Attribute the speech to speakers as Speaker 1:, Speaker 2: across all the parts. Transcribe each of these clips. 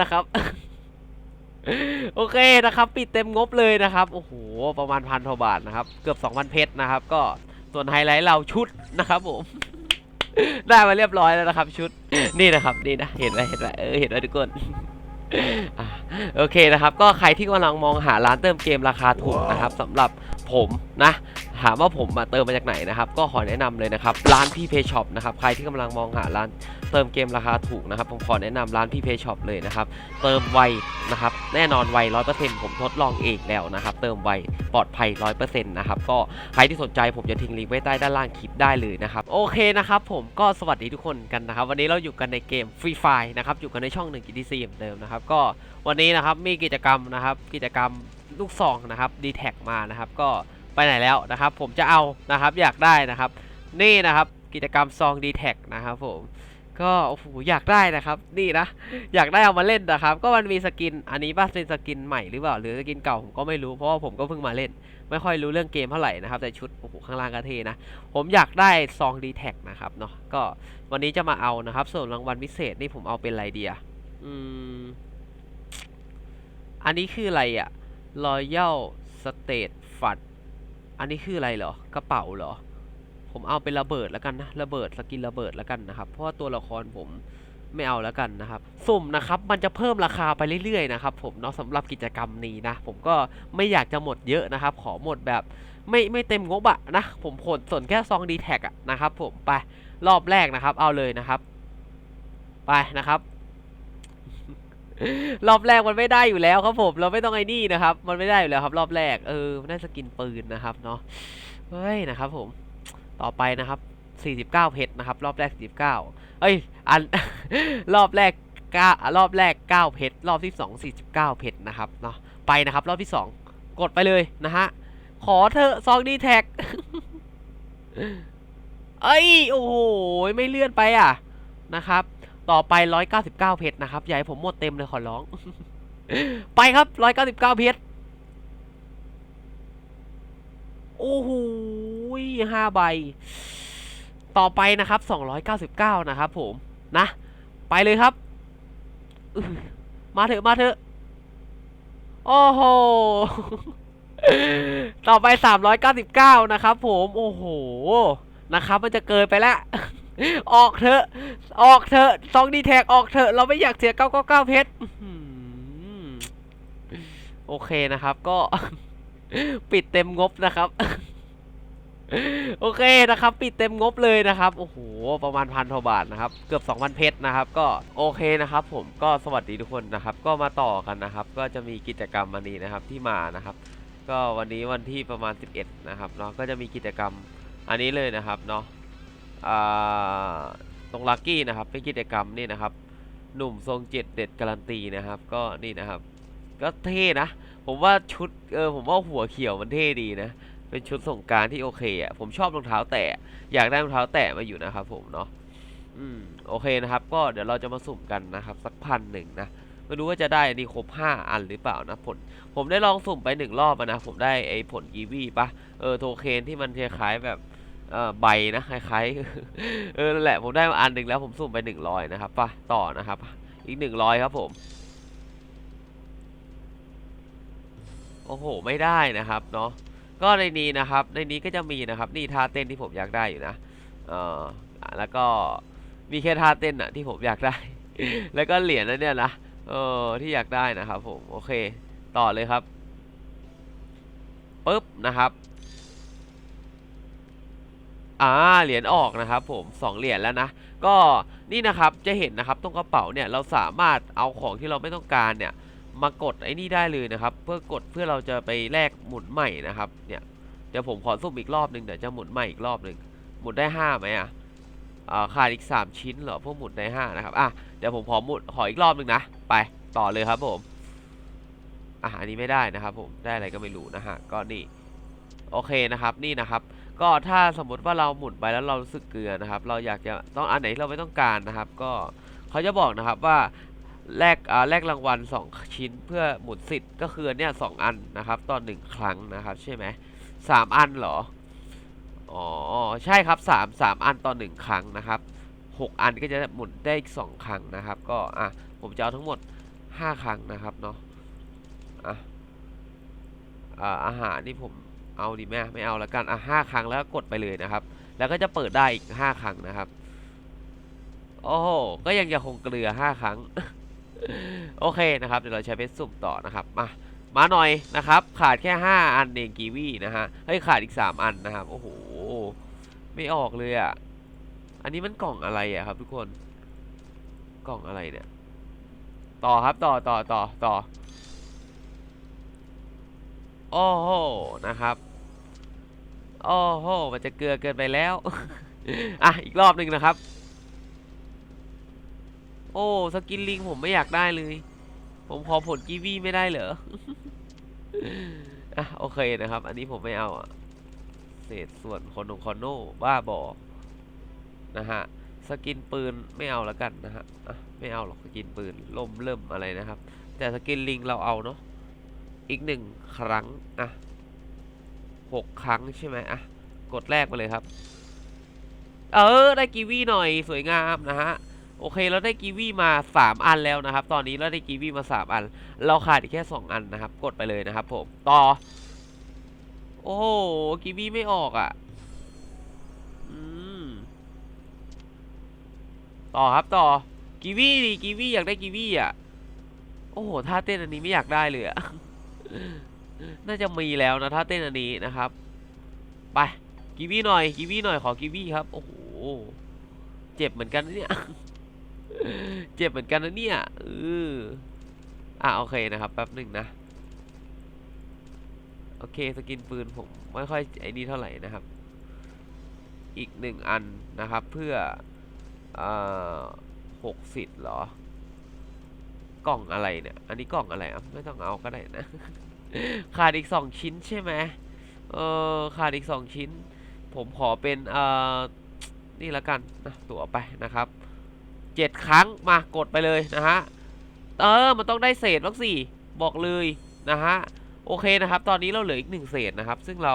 Speaker 1: นะครับ โอเคนะครับ ปิดเต็มงบเลยนะครับ โอ้โห ประมาณพันกว่าบาทนะครับ เกือบ 2,000 เพชรนะครับ ก็ส่วนไฮไลท์เราชุดนะครับผม ได้มาเรียบร้อยแล้วนะครับ ชุด นี่นะครับ นี่นะ เห็นไหมเห็นไหมเออ เห็นไหมทุกคนโอเคนะครับ ก็ใครที่กำลังมองหาร้านเติมเกมราคาถูกนะครับสำหรับผมนะ ถามว่าผมมาเติมมาจากไหนนะครับ ก็ขอแนะนำเลยนะครับ ร้านพี่เพย์ช็อปนะครับ ใครที่กำลังมองหาร้านเติมเกมราคาถูกนะครับ ผมขอแนะนำร้านพี่เพย์ช็อปเลยนะครับ เติมไวนะครับ แน่นอนไวร้อยเปอร์เซ็นต์ผมทดลองเองแล้วนะครับ เติมไวปลอดภัยร้อยเปอร์เซ็นต์นะครับ ก็ใครที่สนใจผมจะทิ้งลิงก์ไว้ใต้ด้านล่างคลิปได้เลยนะครับ โอเคนะครับ ผมก็สวัสดีทุกคนกันนะครับ วันนี้เราอยู่กันในเกมฟรีไฟนะครับ อยู่กันในช่องหนึ่งกิทีซีเหมือนเดิมนะครับ ก็วันนี้นะครับมีกิจกรรมนะครับ กิจกรรมลูกซองนะครับดีแท็กมานะครับ ก็ ไปไหนแล้วนะครับ ผมจะเอานะครับอยากได้นะครับ นี่นะครับกิจกรรมซองดีแท็นะครับผมก็โอ้โหอยากได้นะครับ นี่นะอยากได้เอามาเล่นนะครับ ก็มันมีสกิน อันนี้ป่ะเป็นสกินใหม่หรือเปล่าหรือสกินเก่าผมก็ไม่รู้เพราะว่าผมก็เพิ่งมาเล่น ไม่ค่อยรู้เรื่องเกมเท่าไหร่นะครับ แต่ชุดโอ้โหข้างล่างก็เทนะ ผมอยากได้ซองดีแท็นะครับเนาะก็วันนี้จะมาเอานะครับ ส่วนรางวัลพิเศษนี่ผมเอาเป็นไรเดียอืมอันนี้คืออะไรอะ Royal State f u d อันนี้คืออะไรเหรอกระเป๋าเหรอ ผมเอาเป็นระเบิดแล้วกันนะระเบิดสกินระเบิดแล้วกันนะครับ เพราะว่าตัวละครผมไม่เอาแล้วกันนะครับสุ่มนะครับมันจะเพิ่มราคาไปเรื่อยๆนะครับผมเนาะสำหรับกิจกรรมนี้นะ ผมก็ไม่อยากจะหมดเยอะนะครับ ขอหมดแบบไม่ไม่เต็มงบอะนะ ผมผลส่วนแค่ซองดีแท็กอะนะครับ ผมไปรอบแรกนะครับ เอาเลยนะครับ ไปนะครับ รอบแรกมันไม่ได้อยู่แล้วครับผมเราไม่ต้องไอ้นี่นะครับ มันไม่ได้อยู่แล้วครับ รอบแรกเออได้สกินปืนนะครับเนาะเฮ้ยนะครับ ผมต่อไปนะครับ 49 เพชรนะครับ รอบแรก 49เอ้ยอันรอบแรก9รอบแรก 9 เพชรรอบที่2 49 เพชรนะครับเนาะไปนะครับ รอบที่ 2 กดไปเลยนะฮะขอเธอซองดีแท็กเอ้ยโอ้โหไม่เลื่อนไปอะนะครับ ต่อไป 199 เพชรนะครับอย่าให้ผมหมดเต็มเลยขอร้อง ไปครับ 199 เพชร โอ้โหห้าใบ ต่อไปนะครับ 299 นะครับผมนะ ไปเลยครับ มาเถอะมาเถอะ โอ้โห ต่อไป 399 นะครับผม โอ้โห นะครับ มันจะเกินไปแล้ว ออกเถอะ ออกเถอะซองดีแท็กออกเถอะ เราไม่อยากเสีย999เพชรอื้อหือโอเคนะครับ ก็ ปิดเต็มงบนะครับ โอเคนะครับ ปิดเต็มงบเลยนะครับ โอ้โห ประมาณพันกว่าบาทนะครับ เกือบ2,000เพชรนะครับ ก็โอเคนะครับ ผมก็สวัสดีทุกคนนะครับ ก็มาต่อกันนะครับ ก็จะมีกิจกรรมอันนี้นะครับที่มานะครับ ก็วันนี้วันที่ประมาณ 11 นะครับเนาะก็จะมีกิจกรรมอันนี้เลยนะครับเนาะ ตรงลักกี้นะครับเป็นกิจกรรมนี่นะครับหนุ่มทรงเจ็ดเด็ดการันตีนะครับ ก็นี่นะครับ ก็เท่นะ ผมว่าชุดเออผมว่าหัวเขียวมันเท่ดีนะ เป็นชุดส่งการที่โอเคอะผมชอบรองเท้าแตะอยากได้รองเท้าแตะมาอยู่นะครับ ผมเนาะอืมโอเคนะครับ ก็เดี๋ยวเราจะมาสุ่มกันนะครับ สักพันหนึ่งนะไม่รู้ว่าจะได้นนี้ครบห้าอันหรือเปล่านะผล ผมได้ลองสุ่มไปหนึ่งรอบนะ ผมได้ไอ้ผลกีวีปะเออโทเคนที่มันคล้ายๆแบบ เออใบนะคล้ายๆเออนั่นแหละผมได้มาอันหนึ่งแล้วผมสุ่มไปหนึ่งร้อยนะครับป่ะต่อนะครับ อีกหนึ่งร้อยครับผมโอ้โหไม่ได้นะครับเนาะก็ในนี้นะครับในนี้ก็จะมีนะครับนี่ท่าเต้นที่ผมอยากได้อยู่นะเอออะแล้วก็มีแค่ท่าเต้นอะที่ผมอยากได้ แล้วก็เหรียญนั่นเนี่ยนะเออที่อยากได้นะครับผมโอเคต่อเลยครับปึ๊บนะครับ อ่าเหรียญออกนะครับผมสองเหรียญแล้วนะ ก็นี่นะครับจะเห็นนะครับตรงกระเป๋าเนี่ยเราสามารถเอาของที่เราไม่ต้องการเนี่ยมากดไอ้นี่ได้เลยนะครับ เพื่อกดเพื่อเราจะไปแลกหมุนใหม่นะครับเนี่ยเดี๋ยวผมขอสุ่มอีกรอบหนึ่งเดี๋ยวจะหมุนใหม่อีกรอบหนึ่งหมุนได้ห้าไหมอะอาขาดอีกสามชิ้นเหรอพวกหมุนได้ห้านะครับอะเดี๋ยวผมขอหมุนขออีกรอบหนึ่งนะ ไปต่อเลยครับผมอะอันนี้ไม่ได้นะครับผมได้อะไรก็ไม่รู้นะฮะก็นี่โอเคนะครับนี่นะครับ ก็ถ้าสมมติว่าเราหมุนไปแล้วเรารู้สึกเกลือนะครับ เราอยากจะต้องอันไหนที่เราไม่ต้องการนะครับ ก็เขาจะบอกนะครับว่าแลกอ่าแลกรางวัล 2 ชิ้นเพื่อหมุนสิทธิ์ก็คือเนี่ยสองอันนะครับต่อหนึ่งครั้งนะครับใช่ไหมสามอันเหรออ๋อใช่ครับสามสามอันต่อหนึ่งครั้งนะครับหกอันก็จะหมุนได้อีกสองครั้งนะครับ ก็อะผมจะเอาทั้งหมดห้าครั้งนะครับเนาะอะอ่าอาหารนี่ผม เอาดีไหมไม่เอาแล้วกันอะห้าครั้งแล้วกดไปเลยนะครับ แล้วก็จะเปิดได้อีกห้าครั้งนะครับ โอ้โหก็ยังจะคงเกลือห้าครั้ง โอเคนะครับ เดี๋ยวเราใช้เพชรสุ่มต่อนะครับมามาหน่อยนะครับ ขาดแค่ห้าอันเองกีวีนะฮะเฮ้ยขาดอีกสามอันนะครับ โอ้โห ไม่ออกเลยอะ อันนี้มันกล่องอะไรอะครับ ทุกคน กล่องอะไรเนี่ย ต่อครับต่อต่อต่อต่อ โอ้โหนะครับโอ้โหมันจะเกลือเกินไปแล้ว อะ อีกรอบหนึ่งนะครับ โอ้สกินลิงผมไม่อยากได้เลย ผมขอผลกีวีไม่ได้เหรอ อะ โอเคนะครับ อันนี้ผมไม่เอาอะเศษส่วนคอนโคอนโนบ้าบอ นะฮะ สกินปืนไม่เอาแล้วกันนะฮะ อะ ไม่เอาหรอกสกินปืนล่มเริ่มอะไรนะครับ แต่สกินลิงเราเอาเนาะ อีกหนึ่งครั้ง อะหกครั้งใช่ไหมอะ กดแรกไปเลยครับ เออ ได้กีวีหน่อยสวยงามนะฮะ โอเค เราได้กีวีมาสามอันแล้วนะครับ ตอนนี้เราได้กีวีมาสามอัน เราขาดอีกแค่สองอันนะครับ กดไปเลยนะครับผม ต่อ โอ้โหกีวีไม่ออกอะ อืม ต่อครับต่อ กีวีดิกีวีอยากได้กีวีอะ โอ้โห ท่าเต้นอันนี้ไม่อยากได้เลยอะ น่าจะมีแล้วนะท่าเต้นอันนี้นะครับ ไปกีวีหน่อยกีวีหน่อยขอกีวีครับ โอ้โห เจ็บเหมือนกันนะเนี่ย เจ็บเหมือนกันนะเนี่ยเอออะโอเคนะครับแป๊บหนึ่งนะ โอเคสกินปืนผมไม่ค่อยไอ้นี่เท่าไหร่นะครับ อีกหนึ่งอันนะครับเพื่ออ่าหกสิทธ์เหรอ กล่องอะไรเนี่ย อันนี้กล่องอะไรอะไม่ต้องเอาก็ได้นะ ขาดอีกสองชิ้นใช่ไหมเออขาดอีกสองชิ้น ผมขอเป็นเอ่อนี่ล้วกันนะตัวไปนะครับเจ็ดครั้งมากดไปเลยนะฮะ เออ มันต้องได้เศษบ้างสิบอกเลยนะฮะ โอเคนะครับ ตอนนี้เราเหลืออีกหนึ่งเศษนะครับ ซึ่งเรา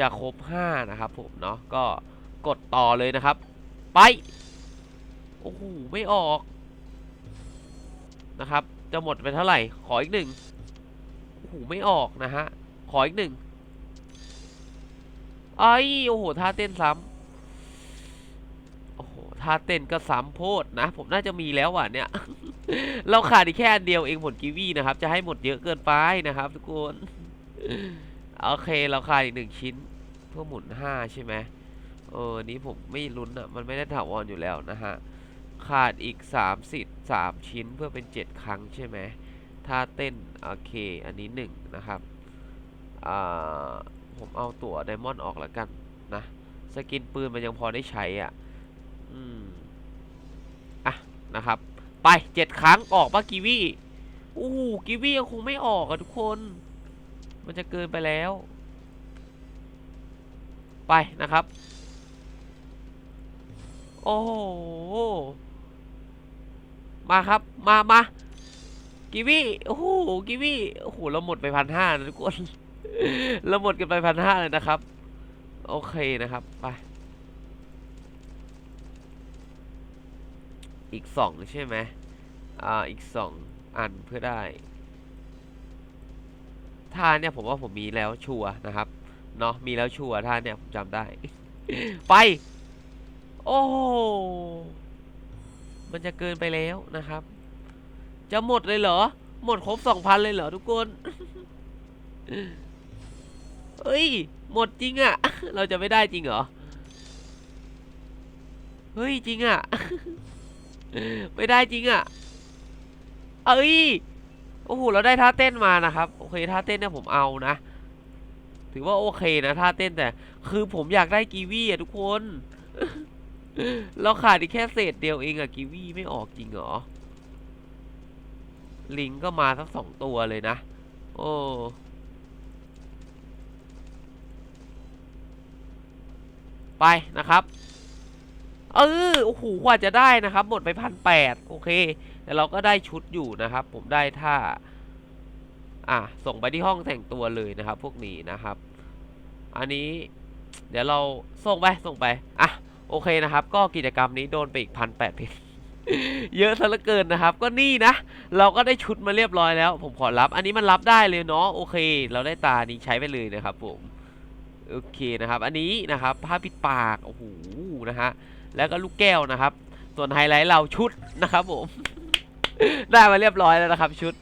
Speaker 1: จะครบห้านะครับผมเนาะ ก็กดต่อเลยนะครับ ไป โอ้โห ไม่ออก นะครับ จะหมดไปเท่าไหร่ ขออีกหนึ่งโอ้โหไม่ออกนะฮะ ขออีกหนึ่งไอ้ยโอ้โหท่าเต้นซ้ำโอ้โหท่าเต้นก็ซ้ำโพดนะ ผมน่าจะมีแล้วอะเนี่ย เราขาดอีกแค่อันเดียวเองผลกีวีนะครับ จะให้หมดเยอะเกินไปนะครับ ทุกคนโอเคเราขาดอีกหนึ่งชิ้น เพื่อหมุนห้าใช่ไหมเออนี้ผมไม่ลุ้นอะ มันไม่ได้ถาวรอยู่แล้วนะฮะ ขาดอีกสามสิบสามชิ้นเพื่อเป็นเจ็ดครั้งใช่ไหมท่าเต้น โอเค อันนี้หนึ่งนะครับ ผมเอาตั๋วไดมอนด์ออกแล้วกัน นะ สกินปืนมันยังพอได้ใช้อะ อืม อะ นะครับ ไปเจ็ดครั้งออกปะกีวีอู้หูกีวียังคงไม่ออกอะทุกคน มันจะเกินไปแล้ว ไปนะครับ โอ้โห มาครับ มามากีวีโอ้โหกีวีโอ้โห เราหมดไปพันห้านะทุกคน เราหมดกันไปพันห้าเลยนะครับ โอเคนะครับ ไป อีกสองใช่ไหมอ่า อีกสองอันเพื่อได้ท่าเนี่ยผมว่าผมมีแล้วชัวนะครับ เนาะมีแล้วชัวท่าเนี่ยผมจำได้ ไป โอ้ มันจะเกินไปแล้วนะครับ จะหมดเลยเหรอ หมดครบสองพันเลยเหรอทุกคนเอ้ย หมดจริงอะเราจะไม่ได้จริงเหรอ เฮ้ยจริงอะไม่ได้จริงอะเอ้ย โอ้โห เราได้ท่าเต้นมานะครับ โอเคท่าเต้นเนี่ยผมเอานะ ถือว่าโอเคนะท่าเต้นแต่ คือผมอยากได้กีวีอะทุกคน เราขาดอีกแค่เศษเดียวเองอะกีวีไม่ออกจริงเหรอ ลิงก็มาสักสองตัวเลยนะ โอ้ไปนะครับเออโอ้โหกว่าจะได้นะครับ หมดไปพันแปดโอเค แต่เราก็ได้ชุดอยู่นะครับ ผมได้ท่า อะ ส่งไปที่ห้องแต่งตัวเลยนะครับ พวกนี้นะครับ อันนี้ เดี๋ยวเราส่งไปส่งไป อะ โอเคนะครับ ก็กิจกรรมนี้โดนไปอีกพันแปดพชรเยอะซะเหลือเกินนะครับ ก็นี่นะ เราก็ได้ชุดมาเรียบร้อยแล้ว ผมขอรับ อันนี้มันรับได้เลยเนาะโอเค เราได้ตานี้ใช้ไปเลยนะครับผมโอเคนะครับ อันนี้นะครับผ้าปิดปากโอ้โหนะฮะแล้วก็ลูกแก้วนะครับ ส่วนไฮไลท์เราชุดนะครับผม ได้มาเรียบร้อยแล้วนะครับ ชุด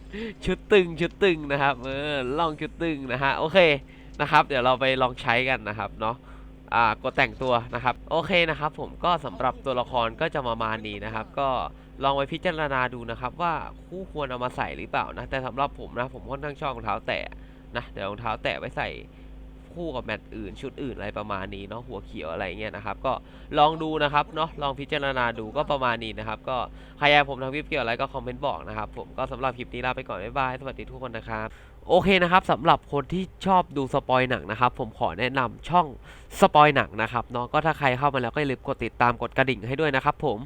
Speaker 1: ชุดตึงชุดตึงนะครับเออลองชุดตึงนะฮะโอเคนะครับ เดี๋ยวเราไปลองใช้กันนะครับเนาะ กดแต่งตัวนะครับ โอเคนะครับผมก็สำหรับตัวละครก็จะประมาณนี้นะครับ ก็ลองไปพิจารณาดูนะครับว่าคู่ควรเอามาใส่หรือเปล่านะ แต่สำหรับผมนะผมค่อนข้างชอบรองเท้าแตะนะเดี๋ยวรองเท้าแตะไว้ใส่คู่กับแมตช์อื่นชุดอื่นอะไรประมาณนี้เนาะหัวเขียวอะไรเงี้ยนะครับก็ลองดูนะครับเนาะลองพิจารณาดูก็ประมาณนี้นะครับ ก็ใครอยากผมทำคลิปเกี่ยวอะไรก็คอมเมนต์บอกนะครับผมก็สำหรับคลิปนี้ลาไปก่อนบ๊ายบายสวัสดีทุกคนนะครับ โอเคนะครับสำหรับคนที่ชอบดูสปอยหนังนะครับ ผมขอแนะนำช่องสปอยหนังนะครับเนาะก็ถ้าใครเข้ามาแล้วก็อย่าลืมกดติดตามกดกระดิ่งให้ด้วยนะครับผม